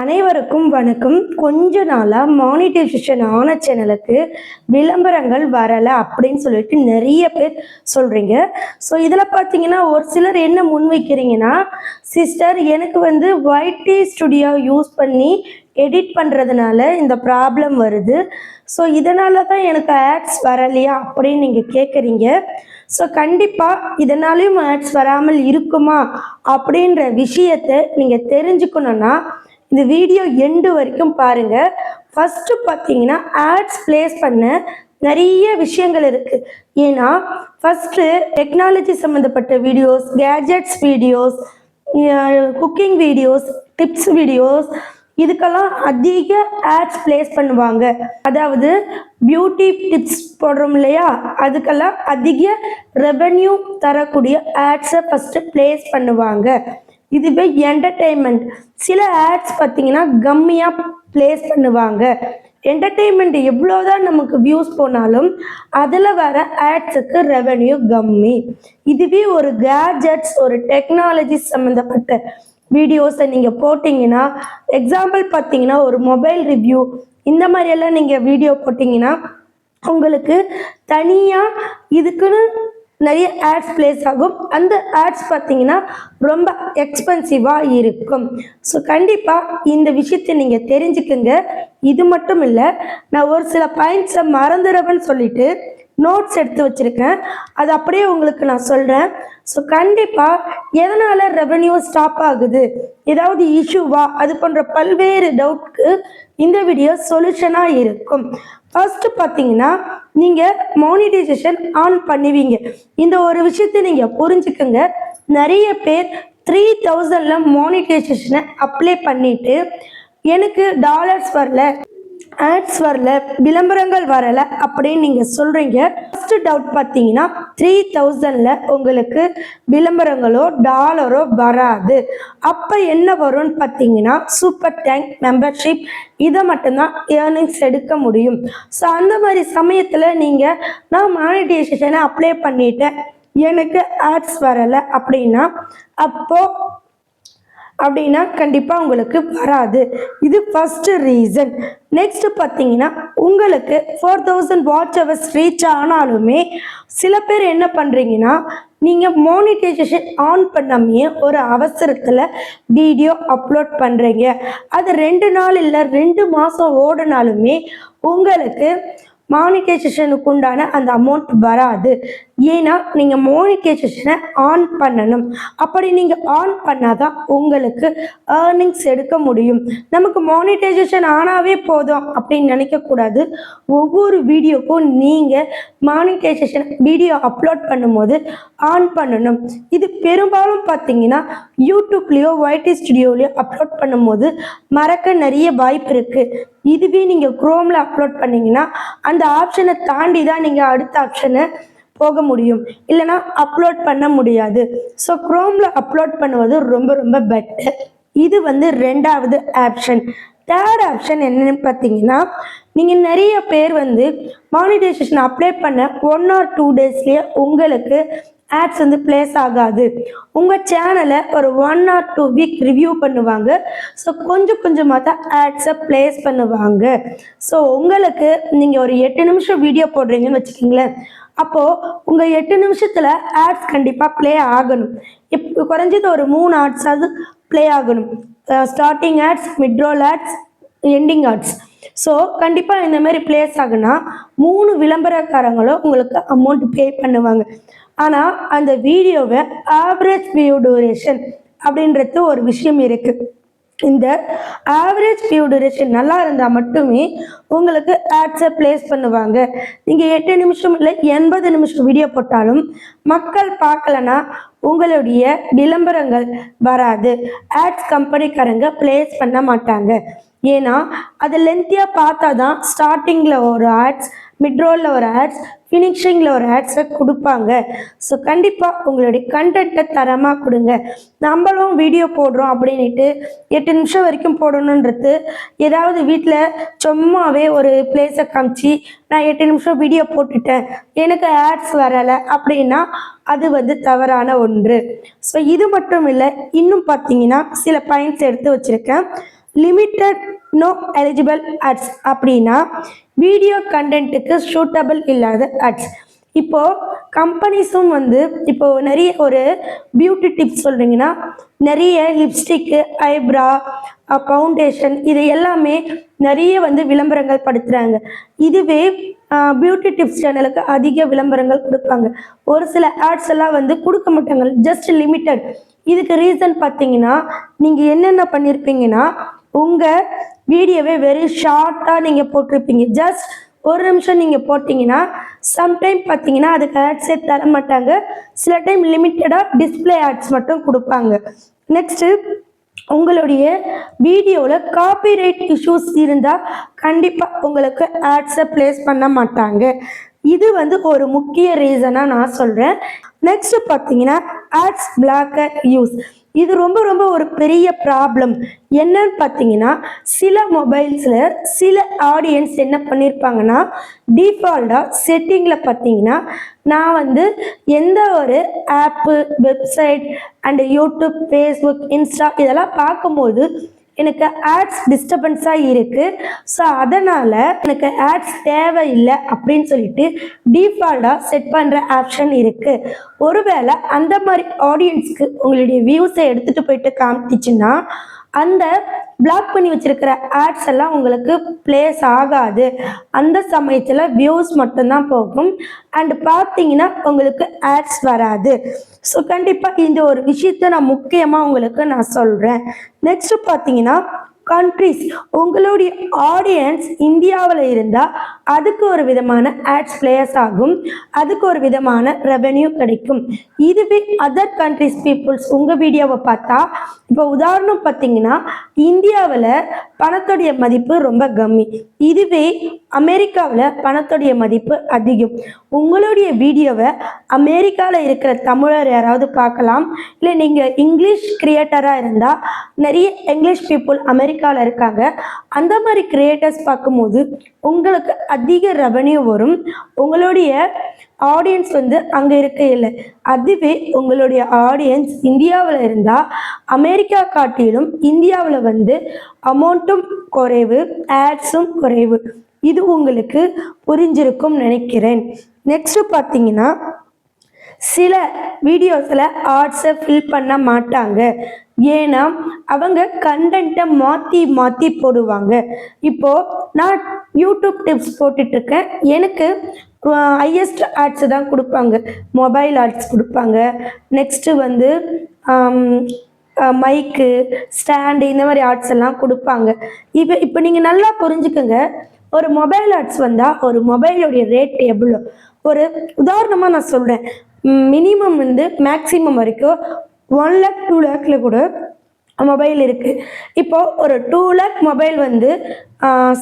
அனைவருக்கும் வணக்கம். கொஞ்ச நாளாக மானிட்டைசேஷன் ஆன சேனலுக்கு விளம்பரங்கள் வரலை அப்படின்னு சொல்லிட்டு நிறைய பேர் சொல்கிறீங்க ஸோ இதில் பார்த்தீங்கன்னா ஒரு சிலர் என்ன முன்வைக்கிறீங்கன்னா சிஸ்டர் எனக்கு வந்து ஒயிட்டி ஸ்டுடியோ யூஸ் பண்ணி எடிட் பண்ணுறதுனால இந்த ப்ராப்ளம் வருது. ஸோ இதனால தான் எனக்கு ஆட்ஸ் வரலையா அப்படின்னு நீங்கள் கேட்குறீங்க ஸோ கண்டிப்பாக இதனாலையும் ஆட்ஸ் வராமல் இருக்குமா அப்படின்ற விஷயத்தை நீங்கள் தெரிஞ்சுக்கணுன்னா இந்த வீடியோ எண்டு வரைக்கும் பாருங்கள் ஃபஸ்ட்டு பார்த்தீங்கன்னா ஆட்ஸ் ப்ளேஸ் பண்ண நிறைய விஷயங்கள் இருக்குது ஏன்னா ஃபஸ்ட்டு டெக்னாலஜி சம்மந்தப்பட்ட videos gadgets videos cooking videos tips videos இதுக்கெல்லாம் அதிக ஆட்ஸ் ப்ளேஸ் பண்ணுவாங்க. அதாவது பியூட்டி டிப்ஸ் போடுறோம் இல்லையா? அதுக்கெல்லாம் அதிக ரெவென்யூ தரக்கூடிய ஆட்ஸை ஃபஸ்ட்டு ப்ளேஸ் பண்ணுவாங்க. இதுவே என்டர்டெயின்மெண்ட் சில ஆட்ஸ் பார்த்தீங்கன்னா கம்மியாக ப்ளேஸ் பண்ணுவாங்க. என்டர்டெயின்மெண்ட் எவ்வளோதான் நமக்கு வியூஸ் போனாலும் அதில் வர ஆட்ஸுக்கு ரெவென்யூ கம்மி. இதுவே ஒரு கேஜெட்ஸ் ஒரு டெக்னாலஜி சம்மந்தப்பட்ட வீடியோஸை நீங்கள் போட்டிங்கன்னா எக்ஸாம்பிள் பார்த்தீங்கன்னா ஒரு மொபைல் ரிவ்யூ இந்த மாதிரியெல்லாம் நீங்கள் வீடியோ போட்டிங்கன்னா உங்களுக்கு தனியாக இதுக்குன்னு நிறைய ஆட்ஸ் ப்ளேஸ் ஆகும். அந்த ஆட்ஸ் பார்த்தீங்கன்னா ரொம்ப எக்ஸ்பென்சிவாக இருக்கும். ஸோ கண்டிப்பாக இந்த விஷயத்தை நீங்கள் தெரிஞ்சுக்குங்க. இது மட்டும் இல்லை நான் ஒரு சில பாயிண்ட்ஸை மறந்துடுவேன்னு சொல்லிட்டு நோட்ஸ் எடுத்து வச்சுருக்கேன். அது அப்படியே உங்களுக்கு நான் சொல்கிறேன் ஸோ கண்டிப்பாக எதனால் ரெவன்யூ ஸ்டாப் ஆகுது? ஏதாவது இஷ்யூவா அது போன்ற பல்வேறு டவுட்க்கு இந்த வீடியோ சொல்யூஷனாக இருக்கும். ஃபர்ஸ்ட் பார்த்தீங்கன்னா நீங்கள் மானிடைசேஷன் ஆன் பண்ணுவீங்க. இந்த ஒரு விஷயத்தை நீங்கள் புரிஞ்சுக்கோங்க. நிறைய பேர் த்ரீ தௌசண்டில் மானிடைசேஷனை அப்ளை பண்ணிவிட்டு எனக்கு டாலர்ஸ் வரல. ஆட்ஸ் வரல விளம்பரங்கள் வரல அப்படின்னு நீங்கள் சொல்கிறீங்க ஃபர்ஸ்ட் டவுட் பார்த்தீங்கன்னா த்ரீ தௌசண்டில் உங்களுக்கு விளம்பரங்களோ டாலரோ வராது. அப்போ என்ன வரும்னு பார்த்தீங்கன்னா சூப்பர் டேங்க் மெம்பர்ஷிப் இதை மட்டும்தான் ஏர்னிங்ஸ் எடுக்க முடியும். ஸோ அந்த மாதிரி சமயத்தில் நீங்கள் நான் மானிட்டைசேஷனை அப்ளை பண்ணிட்டேன். எனக்கு ஆட்ஸ் வரலை அப்படின்னா அப்போது அப்படின்னா கண்டிப்பாக உங்களுக்கு வராது. இது ஃபஸ்ட்டு ரீசன் நெக்ஸ்ட் பார்த்தீங்கன்னா உங்களுக்கு four thousand watch hours reach ஆனாலுமே சில பேர் என்ன பண்ணுறீங்கன்னா நீங்கள் மானிட்டைசேஷன் ஆன் பண்ணாமையே ஒரு அவசரத்தில் வீடியோ அப்லோட் பண்ணுறீங்க அது ரெண்டு நாள் இல்லை ரெண்டு மாதம் ஓடினாலுமே உங்களுக்கு மானிட்டைசேஷனுக்கு உண்டான அந்த அமௌண்ட் வராது. ஏன்னா நீங்கள் மானிட்டைசேஷனை ஆன் பண்ணணும். அப்படி நீங்கள் ஆன் பண்ணாதான் உங்களுக்கு ஏர்னிங்ஸ் எடுக்க முடியும். நமக்கு மானிட்டைசேஷன் ஆனாவே போதும் அப்படின்னு நினைக்கக்கூடாது. ஒவ்வொரு வீடியோக்கும் நீங்கள் மானிட்டைசேஷன் வீடியோ அப்லோட் பண்ணும்போது ஆன் பண்ணணும். இது பெரும்பாலும் பார்த்தீங்கன்னா யூடியூப்லேயோ ஒய்டி ஸ்டுடியோலையோ அப்லோட் பண்ணும்போது மறக்க நிறைய வாய்ப்பு இருக்குது இதுவே நீங்கள் குரோமில் அப்லோட் பண்ணீங்கன்னா அந்த ஆப்ஷனை தாண்டி தான் நீங்கள் அடுத்த ஆப்ஷனை போக முடியும். இல்லைனா அப்லோட் பண்ண முடியாது. ஸோ குரோமில் அப்லோட் பண்ணுவது ரொம்ப ரொம்ப பெட்டர் இது வந்து ரெண்டாவது ஆப்ஷன் தேர்ட் ஆப்ஷன் என்னன்னு பார்த்தீங்கன்னா நீங்கள் நிறைய பேர் வந்து மானிடைசேஷன் அப்ளை பண்ண ஒன் ஆர் டூ டேஸ்லேயே உங்களுக்கு ஆட்ஸ் வந்து ப்ளேஸ் ஆகாது. உங்கள் சேனலை ஒரு one or two week review பண்ணுவாங்க. ஸோ கொஞ்சம் கொஞ்சமாக தான் ஆட்ஸை ப்ளேஸ் பண்ணுவாங்க. ஸோ உங்களுக்கு நீங்கள் ஒரு எட்டு நிமிஷம் வீடியோ போடுறீங்கன்னு வச்சுக்கிங்களேன். அப்போது உங்கள் எட்டு நிமிஷத்தில் ஆட்ஸ் கண்டிப்பாக ப்ளே ஆகணும். இப்போ குறைஞ்சது ஒரு மூணு ஆட்ஸாவது ப்ளே ஆகணும். Starting ads midroll ads ending ads so கண்டிப்பாக இந்த மாதிரி பிளேஸ் ஆகுனா மூணு விளம்பரக்காரங்களும் உங்களுக்கு அமௌண்ட் பே பண்ணுவாங்க. ஆனால் அந்த வீடியோவை ஆவரேஜ் வியூ டூரேஷன் அப்படின்றது ஒரு விஷயம் இருக்குது இந்த ஆவரேஜ் வியூ டூரேஷன் நல்லா இருந்தால் மட்டுமே உங்களுக்கு ஆட்ஸை ப்ளேஸ் பண்ணுவாங்க. நீங்கள் எட்டு நிமிஷம் இல்லை எண்பது நிமிஷம் வீடியோ போட்டாலும் மக்கள் பார்க்கலனா உங்களுடைய விளம்பரங்கள் வராது. ஆட்ஸ் கம்பெனிக்காரங்க ப்ளேஸ் பண்ண மாட்டாங்க. ஏன்னா அது லென்த்தியாக பார்த்தா தான் ஸ்டார்டிங்கில் ஒரு ஆட்ஸ் மிட்ரோலில் ஒரு ஆட்ஸ் ஃபினிஷிங்கில் ஒரு ஆட்ஸை கொடுப்பாங்க. ஸோ கண்டிப்பாக உங்களுடைய கண்டென்ட்டை தரமாக கொடுங்க. நம்மளும் வீடியோ போடுறோம் அப்படின்ட்டு எட்டு நிமிஷம் வரைக்கும் போடணுன்றது ஏதாவது வீட்டில் சும்மாவே ஒரு பிளேஸை காமிச்சு நான் எட்டு நிமிஷம் வீடியோ போட்டுட்டேன் எனக்கு ஆட்ஸ் வரலை அப்படின்னா அது வந்து தவறான ஒன்று. ஸோ இது மட்டும் இல்லை இன்னும் பார்த்தீங்கன்னா சில பாயிண்ட்ஸ் எடுத்து வச்சுருக்கேன். லிமிட்டட் நோ எலிஜிபிள் அட்ஸ் அப்படின்னா வீடியோ கண்டென்ட்டுக்கு சூட்டபிள் இல்லாத அட்ஸ் இப்போது கம்பெனிஸும் வந்து இப்போது நிறைய ஒரு பியூட்டி டிப்ஸ் சொல்கிறீங்கன்னா நிறைய லிப்ஸ்டிக்கு ஐப்ரா ஃபவுண்டேஷன் இது எல்லாமே நிறைய வந்து விளம்பரங்கள் படுத்துகிறாங்க இதுவே பியூட்டி டிப்ஸ் சேனலுக்கு அதிக விளம்பரங்கள் கொடுப்பாங்க. ஒரு சில ஆட்ஸ் எல்லாம் வந்து கொடுக்க மாட்டாங்க ஜஸ்ட் லிமிட்டட் இதுக்கு ரீசன் பார்த்தீங்கன்னா நீங்கள் என்னென்ன பண்ணியிருப்பீங்கன்னா உங்கள் வீடியோவே வெரி ஷார்ட்டாக நீங்கள் போட்டிருப்பீங்க. ஜஸ்ட் ஒரு நிமிஷம் நீங்கள் போட்டிங்கன்னா சம்டைம் பார்த்தீங்கன்னா அதுக்கு ஆட்ஸே தர மாட்டாங்க. சில டைம் லிமிட்டடாக டிஸ்ப்ளே ஆட்ஸ் மட்டும் கொடுப்பாங்க. நெக்ஸ்ட்டு உங்களுடைய வீடியோவில் காப்பிரைட் இஷ்யூஸ் இருந்தால் கண்டிப்பாக உங்களுக்கு ஆட்ஸை ப்ளேஸ் பண்ண மாட்டாங்க. இது வந்து ஒரு முக்கிய ரீசனாக நான் சொல்கிறேன் நெக்ஸ்ட் பார்த்தீங்கன்னா ஆட்ஸ் பிளாக்கர் யூஸ் இது ரொம்ப ரொம்ப ஒரு பெரிய ப்ராப்ளம் என்னன்னு பார்த்தீங்கன்னா சில மொபைல்ஸில் சில ஆடியன்ஸ் என்ன பண்ணியிருப்பாங்கன்னா டிஃபால்ட்டாக செட்டிங்கில் பார்த்தீங்கன்னா நான் வந்து எந்த ஒரு app website and YouTube Facebook Insta இதெல்லாம் பார்க்கும்போது எனக்கு ஆட்ஸ் டிஸ்டர்பன்ஸாக இருக்குது ஸோ அதனால் எனக்கு ஆட்ஸ் தேவையில்லை அப்படின்னு சொல்லிட்டு டிஃபால்ட்டாக செட் பண்ணுற ஆப்ஷன் இருக்குது ஒருவேளை அந்த மாதிரி ஆடியன்ஸ்க்கு உங்களுடைய வியூஸை எடுத்துகிட்டு போயிட்டு காமிச்சிச்சுன்னா அந்த பிளாக் பண்ணி வச்சிருக்கிற ஆட்ஸ் எல்லாம் உங்களுக்கு பிளேஸ் ஆகாது. அந்த சமயத்தில் வியூஸ் மட்டும்தான் போகும். அண்ட் பார்த்தீங்கன்னா உங்களுக்கு ஆட்ஸ் வராது. ஸோ கண்டிப்பாக இந்த ஒரு விஷயத்த நான் முக்கியமாக உங்களுக்கு நான் சொல்கிறேன் நெக்ஸ்ட் பார்த்தீங்கன்னா கண்ட்ரிஸ் உங்களுடைய ஆடியன்ஸ் இந்தியாவில் இருந்தால் அதுக்கு ஒரு விதமான ஆட்ஸ் பிளேயர்ஸ் ஆகும். அதுக்கு ஒரு விதமான ரெவென்யூ கிடைக்கும். இதுவே அதர் கண்ட்ரிஸ் பீப்புள்ஸ் உங்கள் வீடியோவை பார்த்தா இப்போ உதாரணம் பார்த்தீங்கன்னா இந்தியாவில் பணத்துடைய மதிப்பு ரொம்ப கம்மி. இதுவே அமெரிக்காவில் பணத்துடைய மதிப்பு அதிகம். உங்களுடைய வீடியோவை அமெரிக்காவில் இருக்கிற தமிழர் யாராவது பார்க்கலாம். இல்லை நீங்கள் இங்கிலீஷ் கிரியேட்டராக இருந்தால் நிறைய இங்கிலீஷ் பீப்புள் அமெரிக்காவில் இருக்காங்க. அந்த மாதிரி கிரியேட்டர்ஸ் பார்க்கும்போது உங்களுக்கு அதிக ரெவன்யூ வரும். உங்களுடைய ஆடியன்ஸ் வந்து அங்கே இருக்க இல்லை. அதுவே உங்களுடைய ஆடியன்ஸ் இந்தியாவில் இருந்தால் அமெரிக்கா காட்டிலும் இந்தியாவில் வந்து அமௌண்ட்டும் குறைவு ஆட்ஸும் குறைவு. இது உங்களுக்கு புரிஞ்சிருக்கும் நினைக்கிறேன். நெக்ஸ்ட் பார்த்தீங்கன்னா சில வீடியோஸில் ஆர்ட்ஸை ஃபில் பண்ண மாட்டாங்க. ஏன்னா அவங்க கண்டென்ட்டை மாற்றி மாற்றி போடுவாங்க. இப்போது நான் யூடியூப் டிப்ஸ் போட்டுட்ருக்கேன். எனக்கு ஹையஸ்ட் ஆட்ஸ் தான் கொடுப்பாங்க. மொபைல் ஆட்ஸ் கொடுப்பாங்க. நெக்ஸ்ட்டு வந்து மைக்கு ஸ்டாண்டு இந்த மாதிரி ஆர்ட்ஸ் எல்லாம் கொடுப்பாங்க. இப்போ இப்போ நீங்கள் நல்லா புரிஞ்சுக்கோங்க. ஒரு மொபைல் ஆர்ட்ஸ் வந்தால் ஒரு மொபைலுடைய ரேட் எவ்வளோ? ஒரு உதாரணமாக நான் சொல்கிறேன் மினிமம் வந்து மேக்ஸிமம் வரைக்கும் ஒன் லேக் டூ லேக்கில் கூட மொபைல் இருக்குது இப்போது ஒரு டூ லேக் மொபைல் வந்து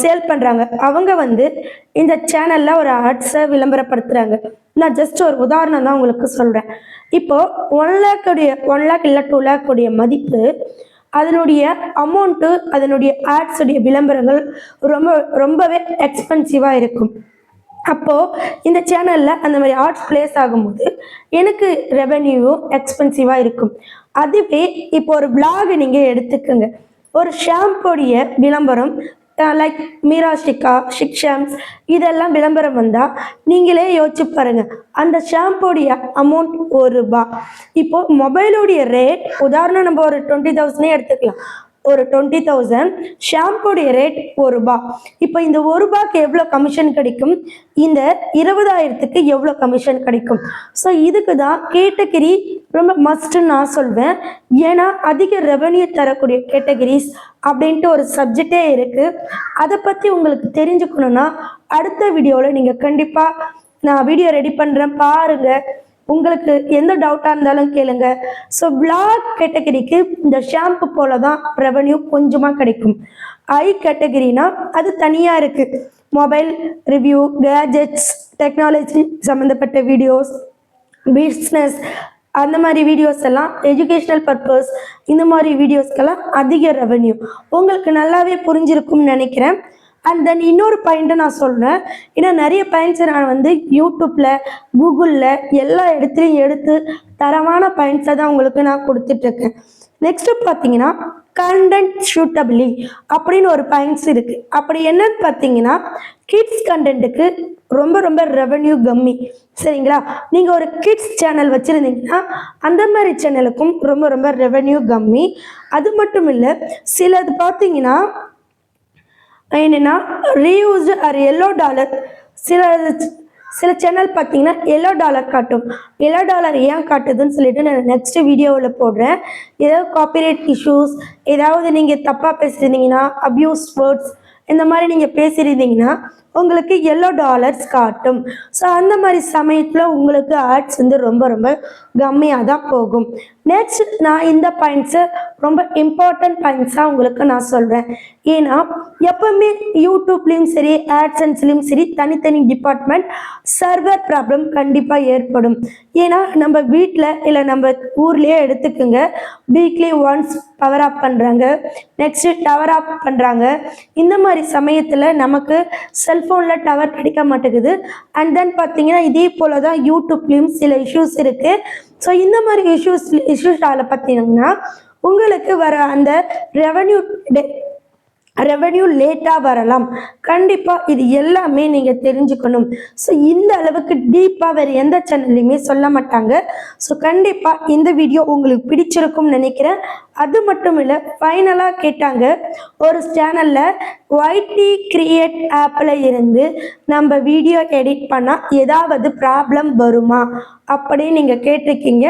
சேல் பண்ணுறாங்க அவங்க வந்து இந்த சேனலில் ஒரு ஆர்ட்ஸை விளம்பரப்படுத்துகிறாங்க நான் ஜஸ்ட் ஒரு உதாரணம் தான் உங்களுக்கு சொல்கிறேன் இப்போது ஒன் லேக்குடைய ஒன் லேக் இல்லை டூ லேக்குடைய மதிப்பு அதனுடைய அமௌண்ட்டு அதனுடைய ஆட்ஸுடைய விளம்பரங்கள் ரொம்ப ரொம்பவே எக்ஸ்பென்சிவாக இருக்கும். அப்போது இந்த சேனலில் அந்த மாதிரி ஆர்ட்ஸ் பிளேஸ் ஆகும்போது எனக்கு ரெவென்யூவும் எக்ஸ்பென்சிவாக இருக்கும். அதுவே இப்போ ஒரு vlog நீங்கள் எடுத்துக்கோங்க. ஒரு ஷாம்புடைய விளம்பரம் லைக் மீராஸ்டிகா ஷிக் ஷாம்ஸ் இதெல்லாம் விளம்பரம் வந்தால் நீங்களே யோசிச்சு பாருங்கள் அந்த ஷாம்புடைய அமௌண்ட் ஒரு ரூபா. இப்போது மொபைலுடைய ரேட் உதாரணம் நம்ம ஒரு டுவெண்ட்டி தௌசண்டே எடுத்துக்கலாம். ஒரு டுவெண்ட்டி தௌசண்ட் ஷாம்புடைய ரேட் ஒரு ரூபா. இப்போ இந்த ஒரு ரூபாய்க்கு எவ்வளோ கமிஷன் கிடைக்கும்? இந்த இருபதாயிரத்துக்கு எவ்வளோ கமிஷன் கிடைக்கும்? ஸோ இதுக்கு தான் கேட்டகிரி ரொம்ப மஸ்ட்டுன்னு நான் சொல்வேன். ஏன்னா அதிக ரெவன்யூ தரக்கூடிய கேட்டகிரிஸ் அப்படின்ட்டு ஒரு சப்ஜெக்டே இருக்குது அதை பற்றி உங்களுக்கு தெரிஞ்சுக்கணுன்னா அடுத்த வீடியோவில் நீங்கள் கண்டிப்பாக நான் வீடியோ ரெடி பண்ணுறேன் பாருங்கள் உங்களுக்கு எந்த டவுட்டாக இருந்தாலும் கேளுங்க. ஸோ பிளாக் கேட்டகரிக்கு இந்த ஷாம்பு போல தான் ரெவன்யூ கொஞ்சமாக கிடைக்கும் ஐ கேட்டகரினா அது தனியாக இருக்குது மொபைல் ரிவ்யூ கேஜெட்ஸ் டெக்னாலஜி சம்மந்தப்பட்ட வீடியோஸ் பிஸ்னஸ் அந்த மாதிரி வீடியோஸ் எல்லாம் எஜுகேஷ்னல் பர்பஸ் இந்த மாதிரி வீடியோஸ்க்கெல்லாம் அதிக ரெவன்யூ உங்களுக்கு நல்லாவே புரிஞ்சிருக்கும்னு நினைக்கிறேன். அண்ட் தென் இன்னொரு பாயிண்ட்டை நான் சொல்கிறேன் ஏன்னா நிறைய பாயிண்ட்ஸை நான் வந்து யூடியூப்பில் கூகுளில் எல்லா இடத்துலையும் எடுத்து தரமான பாயிண்ட்ஸை தான் உங்களுக்கு நான் கொடுத்துட்ருக்கேன். நெக்ஸ்ட்டு பார்த்தீங்கன்னா கண்டென்ட் ஷூட்டபிளி அப்படின்னு ஒரு பாயிண்ட்ஸ் இருக்குது அப்படி என்னன்னு பார்த்தீங்கன்னா கிட்ஸ் கண்டென்ட்டுக்கு ரொம்ப ரொம்ப ரெவன்யூ கம்மி சரிங்களா? நீங்கள் ஒரு கிட்ஸ் சேனல் வச்சுருந்தீங்கன்னா அந்த மாதிரி சேனலுக்கும் ரொம்ப ரொம்ப ரெவன்யூ கம்மி அது மட்டும் இல்லை சிலது பார்த்தீங்கன்னா என்னென்னா ரீயூஸ்டு ஆர் எல்லோ டாலர் சில சில சேனல் பார்த்தீங்கன்னா எல்லோ டாலர் காட்டும். எல்லோ டாலர் ஏன் காட்டுதுன்னு சொல்லிட்டு நான் நெக்ஸ்ட் வீடியோவில் போடுறேன். ஏதாவது காப்பிரைட் இஷ்யூஸ் ஏதாவது நீங்கள் தப்பாக பேசியிருந்தீங்கன்னா அப்யூஸ் வேர்ட்ஸ் இந்த மாதிரி நீங்கள் பேசியிருந்தீங்கன்னா உங்களுக்கு எல்லோ டாலர்ஸ் காட்டும். ஸோ அந்த மாதிரி சமயத்தில் உங்களுக்கு ஆட்ஸ் வந்து ரொம்ப ரொம்ப கம்மியாக தான் போகும். நெக்ஸ்ட் நான் இந்த பாயிண்ட்ஸை ரொம்ப இம்பார்ட்டன்ட் பாயிண்ட்ஸாக உங்களுக்கு நான் சொல்கிறேன் ஏன்னா எப்பவுமே யூடியூப்லேயும் சரி ஆட்சன்ஸ்லேயும் சரி தனித்தனி டிபார்ட்மெண்ட் சர்வர் ப்ராப்ளம் கண்டிப்பாக ஏற்படும். ஏன்னா நம்ம வீட்டில் இல்லை நம்ம ஊர்லேயே எடுத்துக்கோங்க. வீக்லி ஒன்ஸ் பவர் ஆஃப் பண்ணுறாங்க நெக்ஸ்ட்டு டவர் ஆஃப் பண்ணுறாங்க இந்த மாதிரி சமயத்தில் நமக்கு செல்ஃப் செல்ஃபோனில் டவர் கிடைக்க மாட்டேங்குது. அண்ட் தென் பார்த்தீங்கன்னா இதே போல் தான் யூடியூப்லேயும் சில இஷ்யூஸ் இருக்குது ஸோ இந்த மாதிரி இஷ்யூஸ் இஷ்யூஸால் பார்த்தீங்கன்னா உங்களுக்கு வர அந்த ரெவன்யூ ரெவென்யூ லேட்டாக வரலாம். கண்டிப்பாக இது எல்லாமே நீங்கள் தெரிஞ்சுக்கணும். ஸோ இந்த அளவுக்கு டீப்பாக வேறு எந்த சேனல்லையுமே சொல்ல மாட்டாங்க. ஸோ கண்டிப்பாக இந்த வீடியோ உங்களுக்கு பிடிச்சிருக்கும்னு நினைக்கிறேன். அது மட்டும் இல்லை ஃபைனலாக கேட்டாங்க ஒரு சேனலில் ஒய்டி கிரியேட் ஆப்பில் இருந்து நம்ம வீடியோ எடிட் பண்ணால் ஏதாவது ப்ராப்ளம் வருமா? அப்படின்னு நீங்கள் கேட்டிருக்கீங்க.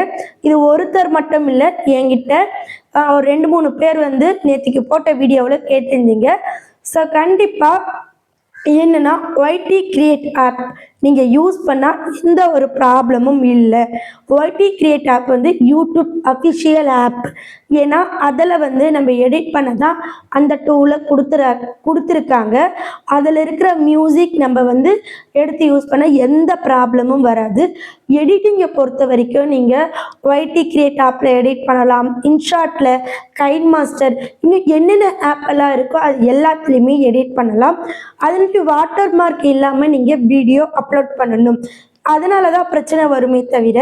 இது ஒருத்தர் மட்டும் இல்லை என்கிட்ட ஒரு ரெண்டு மூணு பேர் வந்து நேற்றுக்கு போட்ட வீடியோவில் கேட்டிருந்தீங்க. ஸோ கண்டிப்பாக என்னன்னா ஒய்டி கிரியேட் ஆப் நீங்கள் யூஸ் பண்ணால் எந்த ஒரு ப்ராப்ளமும் இல்லை. ஒய்டி கிரியேட் ஆப் வந்து யூடியூப் அஃபிஷியல் ஆப் ஏன்னா அதில் வந்து நம்ம எடிட் பண்ண தான் அந்த டூலை கொடுத்துற கொடுத்துருக்காங்க. அதில் இருக்கிற மியூசிக் நம்ம வந்து எடுத்து யூஸ் பண்ண எந்த ப்ராப்ளமும் வராது. எடிட்டிங்கை பொறுத்த வரைக்கும் நீங்கள் ஒய்டி கிரியேட் ஆப்பில் எடிட் பண்ணலாம். இன்ஷாட்டில் கைன் மாஸ்டர் இன்னும் என்னென்ன ஆப் எல்லாம் இருக்கோ அது எல்லாத்துலேயுமே எடிட் பண்ணலாம். அது வாட்டர் மார்க் இல்லாமல் நீங்கள் வீடியோ அப்லோட் பண்ணணும். அதனால தான் பிரச்சனை வருமே தவிர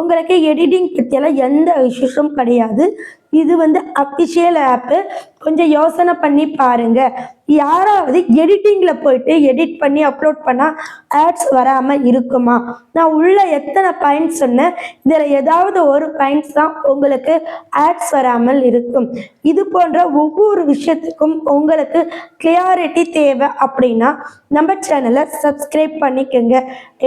உங்களுக்கு எடிட்டிங் பற்றியெல்லாம் எந்த விசேஷமும் கிடையாது. இது வந்து அஃபிஷியல் ஆப்பு கொஞ்சம் யோசனை பண்ணி பாருங்க. யாராவது எடிட்டிங்கில் போயிட்டு எடிட் பண்ணி அப்லோட் பண்ணால் ஆட்ஸ் வராமல் இருக்குமா? நான் உள்ள எத்தனை பாயிண்ட்ஸ் சொன்னேன். இதில் ஏதாவது ஒரு பாயிண்ட்ஸ் தான் உங்களுக்கு ஆட்ஸ் வராமல் இருக்கும். இது போன்ற ஒவ்வொரு விஷயத்துக்கும் உங்களுக்கு கிளியாரிட்டி தேவை அப்படின்னா நம்ம சேனலை சப்ஸ்கிரைப் பண்ணிக்கோங்க.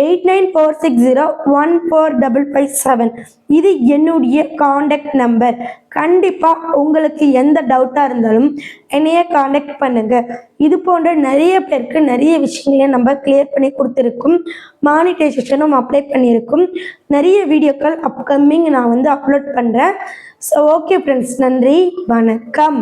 Eight nine four six zero one four double five seven இது என்னுடைய காண்டாக்ட் நம்பர் கண்டிப்பாக உங்களுக்கு எந்த டவுட்டாக இருந்தாலும் என்னைய காண்டாக்ட் பண்ணுங்க. இது போன்ற நிறைய பேருக்கு நிறைய விஷயங்களை நம்ம கிளியர் பண்ணி கொடுத்துருக்கோம். மானிட்டைசேஷனும் அப்ளை பண்ணியிருக்கோம். நிறைய வீடியோக்கள் அப்கமிங் நான் வந்து அப்லோட் பண்ணுறேன் ஸோ ஓகே ஃப்ரெண்ட்ஸ் நன்றி. வணக்கம்.